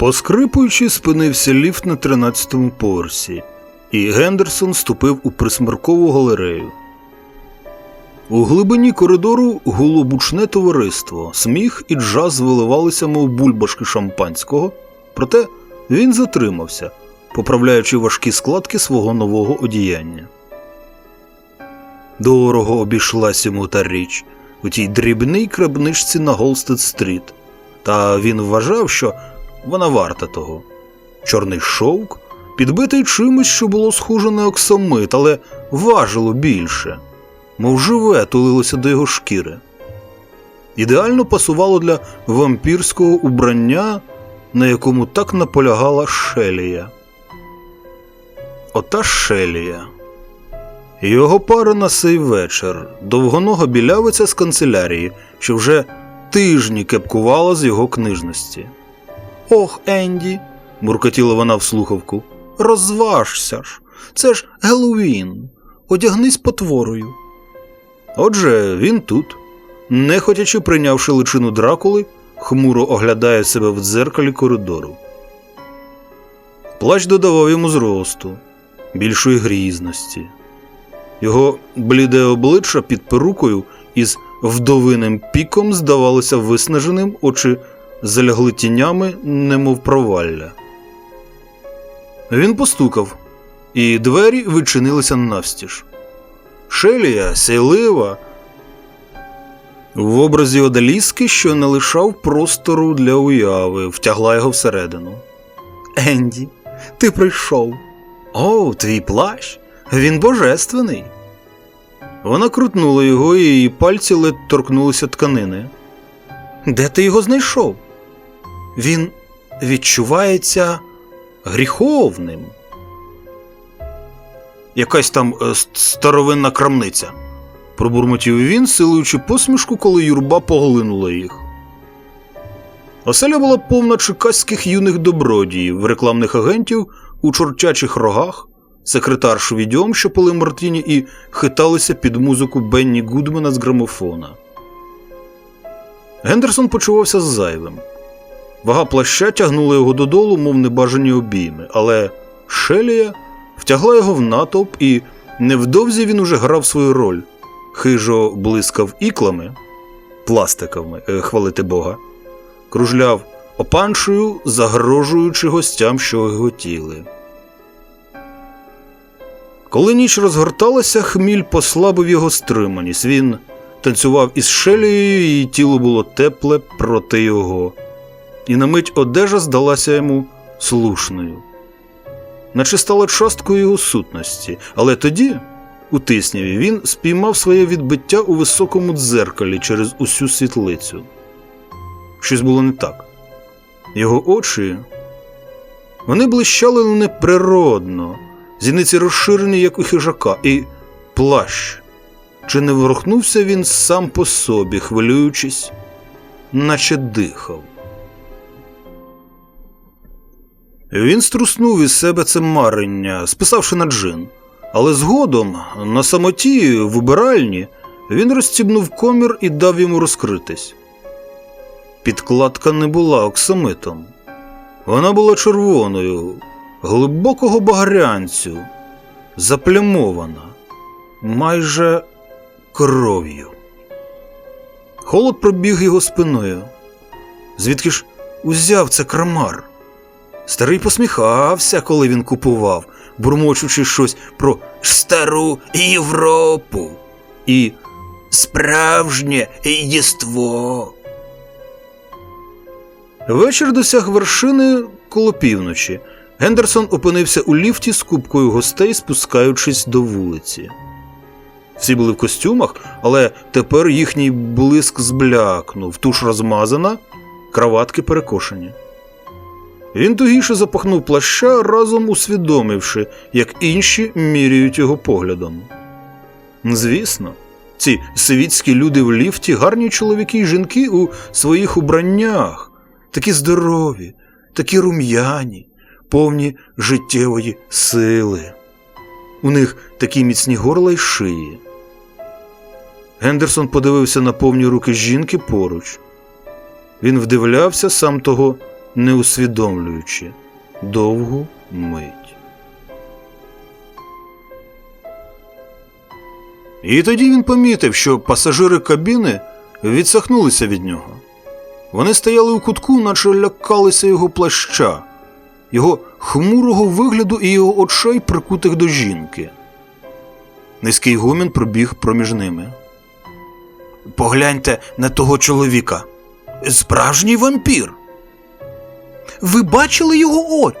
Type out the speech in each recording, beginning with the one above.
Поскрипуючи, спинився ліфт на 13-му поверсі, і Гендерсон ступив у присмеркову галерею. У глибині коридору гуло бучне товариство, сміх і джаз виливалися, мов бульбашки шампанського, проте він затримався, поправляючи важкі складки свого нового одіяння. Дорого обійшлась йому та річ у тій дрібній крабничці на Голстед-стріт, та він вважав, що вона варта того. Чорний шовк, підбитий чимось, що було схоже на оксамит, але важило більше, мов живе тулилося до його шкіри. Ідеально пасувало для вампірського убрання, на якому так наполягала Шелія. Ота Шелія. Його пара на сей вечір, довгонога білявиця з канцелярії, що вже тижні кепкувала з його книжності. Ох, Енді, муркотіла вона в слухавку. Розважся ж. Це ж Геловін. Одягнись потворою. Отже, він тут, нехотячи прийнявши личину дракули, хмуро оглядає себе в дзеркалі коридору. Плащ додавав йому зросту, більшої грізності. Його бліде обличчя під перукою із вдовиним піком здавалося виснаженим, очі залягли тінями, немов провалля. Він постукав, і двері відчинилися навстіж. Шелія, сяйлива, в образі одаліски, що не лишав простору для уяви, втягла його всередину. Енді, ти прийшов. О, твій плащ. Він божественний. Вона крутнула його, і пальці ледь торкнулися тканини. Де ти його знайшов? Він відчувається гріховним. Якась там е, старовинна крамниця, пробурмотів він, силуючи посмішку, коли юрба поглинула їх. Оселя була повна чекаських юних добродіїв, рекламних агентів у чорчачих рогах, секретарш відьом, що пили Мартіні і хиталися під музику Бенні Гудмана з грамофона. Гендерсон почувався зайвим. Вага плаща тягнула його додолу, мов небажані обійми, але Шелія втягла його в натовп, і невдовзі він уже грав свою роль. Хижо блискав іклами, пластиковими, е, хвалити Бога, кружляв опаншою, загрожуючи гостям, що готіли. Коли ніч розгорталася, хміль послабив його стриманість. Він танцював із шелією, і тіло було тепле проти його. І на мить одежа здалася йому слушною, наче стала часткою його сутності. Але тоді, у тисняві, він спіймав своє відбиття у високому дзеркалі через усю світлицю. Щось було не так. Його очі вони блищали неприродно, зіниці розширені, як у хижака, і плащ. Чи не ворухнувся він сам по собі, хвилюючись, наче дихав. Він струснув із себе це марення, списавши на джин. Але згодом, на самоті, в убиральні, він розстібнув комір і дав йому розкритись. Підкладка не була оксамитом. Вона була червоною, глибокого багрянцю, заплямована, майже кров'ю. Холод пробіг його спиною. Звідки ж узяв це крамар? Старий посміхався, коли він купував, бурмочучи щось про стару Європу і справжнє єство. Вечір досяг вершини коло півночі. Гендерсон опинився у ліфті з купкою гостей, спускаючись до вулиці. Всі були в костюмах, але тепер їхній блиск зблякнув, туш розмазана, краватки перекошені. Він тугіше запахнув плаща, разом усвідомивши, як інші міряють його поглядом. Звісно, ці світські люди в ліфті гарні чоловіки й жінки у своїх убраннях, такі здорові, такі рум'яні, повні життєвої сили. У них такі міцні горла й шиї. Гендерсон подивився на повні руки жінки поруч. Він вдивлявся, сам того не усвідомлюючи довгу мить. І тоді він помітив, що пасажири кабіни відсахнулися від нього. Вони стояли у кутку, наче лякалися його плаща, його хмурого вигляду і його очей, прикутих до жінки. Низький гомін пробіг проміж ними. Погляньте на того чоловіка. Справжній вампір. Ви бачили його очі?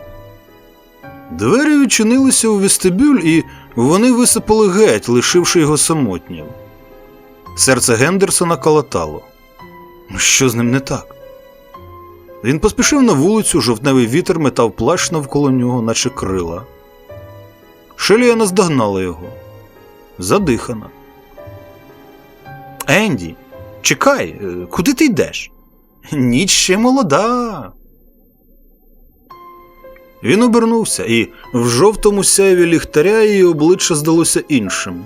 Двері відчинилися у вестибюль, і вони висипали геть, лишивши його самотнім. Серце Гендерсона калатало. Ну, Що з ним не так? Він поспішив на вулицю, жовтневий вітер метав плащ навколо нього, наче крила. Шелія наздогнала його. Задихана. Енді, чекай, е, куди ти йдеш? Ніч ще молода. Він обернувся, і в жовтому сяйві ліхтаря її обличчя здалося іншим.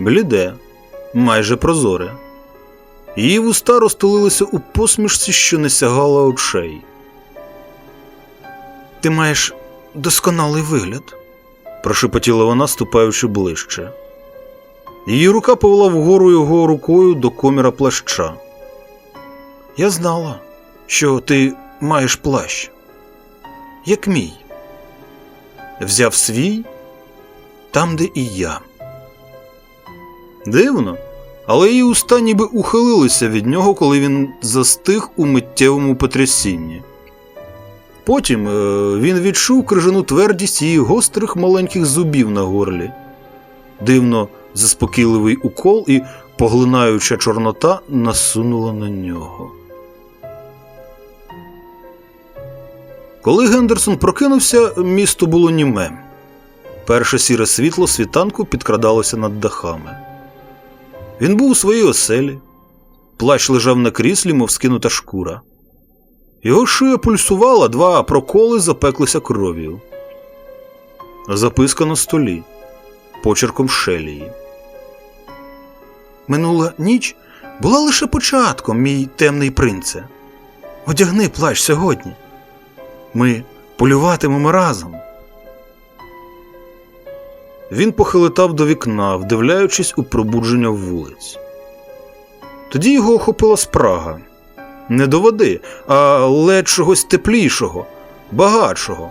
Бліде, майже прозоре. Її вуста розтулилися у посмішці, що не сягала очей. Ти маєш досконалий вигляд, прошепотіла вона, ступаючи ближче. Її рука повела вгору його рукою до коміра плаща. Я знала, що ти маєш плащ, як мій. Взяв свій там, де і я. Дивно, але її уста ніби ухилилися від нього, коли він застиг у миттєвому потрясінні. Потім е, він відчув крижану твердість її гострих маленьких зубів на горлі. Дивно заспокійливий укол і поглинаюча чорнота насунула на нього. Коли Гендерсон прокинувся, місто було німе. Перше сіре світло світанку підкрадалося над дахами. Він був у своїй оселі. Плащ лежав на кріслі, мов скинута шкура. Його шия пульсувала, два проколи запеклися кров'ю. Записка на столі почерком шелії. Минула ніч була лише початком, мій темний принце. Одягни плащ сьогодні. Ми полюватимемо разом. Він похилитав до вікна, вдивляючись у пробудження вулиць. Тоді його охопила спрага не до води, а ледь чогось теплішого, багатшого.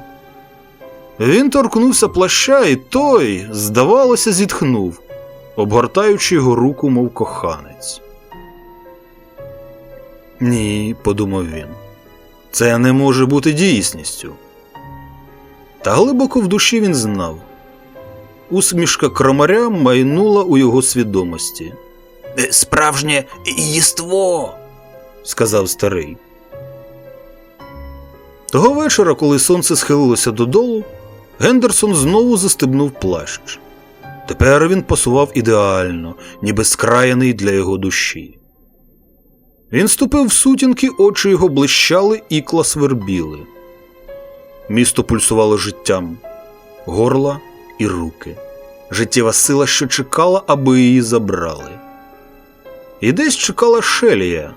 Він торкнувся плаща, і той, здавалося, зітхнув, обгортаючи його руку, мов коханець. Ні, подумав він, це не може бути дійсністю. Та глибоко в душі він знав. Усмішка крамаря майнула у його свідомості. «Е, Справжнє єство, сказав старий. Того вечора, коли сонце схилилося додолу, Гендерсон знову застебнув плащ. Тепер він пасував ідеально, ніби скраєний для його душі. Він ступив в сутінки, очі його блищали, ікла свербіли. Місто пульсувало життям, горла і руки, життєва сила, що чекала, аби її забрали. І десь чекала Шелія,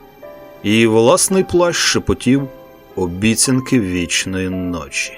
її власний плащ шепотів обіцянки вічної ночі.